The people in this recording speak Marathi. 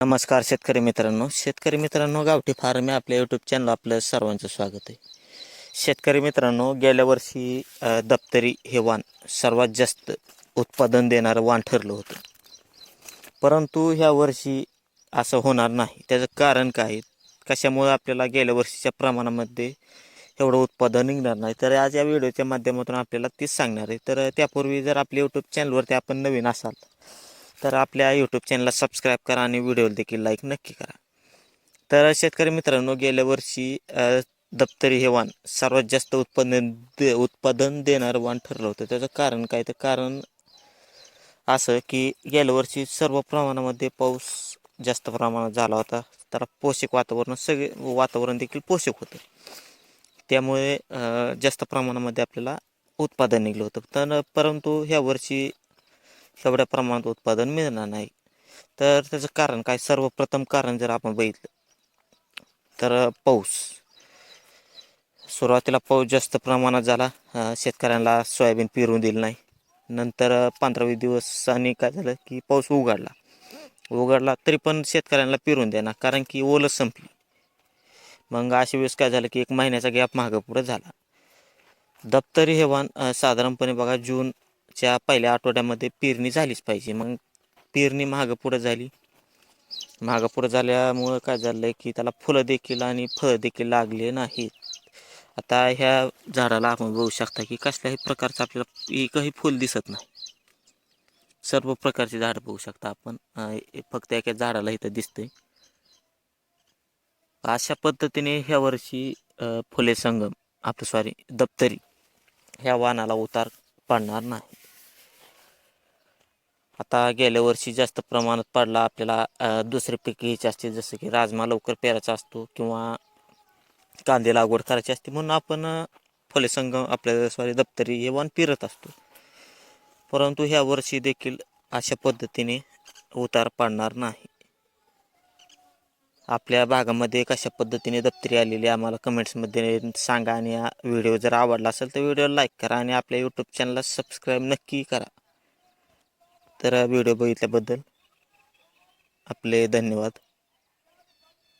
नमस्कार शेतकरी मित्रांनो. शेतकरी मित्रांनो गावठी फार्म या आपल्या यूट्यूब चॅनल आपलं सर्वांचं स्वागत आहे. शेतकरी मित्रांनो गेल्या वर्षी दप्तरी हे वाण सर्वात जास्त उत्पादन देणारं वाण ठरलं होतं. परंतु ह्या वर्षी असं होणार नाही. त्याचं कारण काय? आहे? कशामुळे आपल्याला गेल्या वर्षीच्या प्रमाणामध्ये एवढं उत्पादन निघणार नाही? तर आज या व्हिडिओच्या माध्यमातून आपल्याला तीच सांगणार आहे. तर त्यापूर्वी जर आपल्या यूट्यूब चॅनलवरती आपण नवीन असाल तर आपल्या यूट्यूब चॅनलला सबस्क्राईब करा आणि व्हिडिओ देखील लाईक नक्की करा. तर शेतकरी मित्रांनो गेल्या वर्षी दप्तरी हे वाण सर्वात जास्त उत्पादन दे उत्पादन देणारं वाण ठरलं होतं. त्याचं कारण काय? तर कारण असं की गेल्या वर्षी सर्व प्रमाणामध्ये पाऊस जास्त प्रमाणात झाला होता. तर पोषक वातावरण सगळे वातावरण देखील पोषक होतं. त्यामुळे जास्त प्रमाणामध्ये आपल्याला उत्पादन निघलं होतं. तर परंतु ह्या वर्षी एवढ्या प्रमाणात उत्पादन मिळणार नाही. तर त्याचं कारण काय? सर्वप्रथम कारण जर आपण बघितलं तर पाऊस. सुरुवातीला पाऊस जास्त प्रमाणात झाला. शेतकऱ्यांना सोयाबीन पेरून दिलं नाही. नंतर पंधरावीस दिवसांनी काय झालं की पाऊस उघडला. उघडला तरी पण शेतकऱ्यांना पेरून देणार कारण की ओलं संपली. मग अशा वेळेस काय झालं की एक महिन्याचा गॅप मागं पुढं झाला. दप्तरी हे वाण साधारणपणे बघा जून च्या पहिल्या आठवड्यामध्ये पेरणी झालीच पाहिजे. मग पेरणी मागं पुढं झाली. मागं पुढं झाल्यामुळं काय झालं आहे की त्याला फुलं देखील आणि फळं देखील लागले नाहीत आता ह्या झाडाला आपण बघू शकता की कसल्याही प्रकारचं आपल्याला एकही फुल दिसत नाही. सर्व प्रकारची झाडं बघू शकता आपण. फक्त एका झाडाला इथं दिसतंय. अशा पद्धतीने ह्या वर्षी फुले संगम आपलं सॉरी दप्तरी ह्या वाहनाला उतार पडणार नाही. आता गेल्या वर्षी जास्त प्रमाणात पडला आपल्याला दुसरे पीक घ्यायचे असते जसं की राजमा लवकर पेरायचा असतो किंवा कांदे लागवड करायची असते म्हणून आपण फले संगम आपल्या सॉरी दप्तरी हे वाण पिरत असतो. परंतु ह्या वर्षी देखील अशा पद्धतीने उतार पाडणार नाही. आपल्या भागामध्ये कशा पद्धतीने दप्तरी आलेली आहे आम्हाला कमेंट्समध्ये सांगा आणि व्हिडिओ जर आवडला असेल तर व्हिडिओ लाईक करा आणि आपल्या यूट्यूब चॅनलला सबस्क्राईब नक्की करा. तर व्हिडिओ बघितल्याबद्दल आपले धन्यवाद.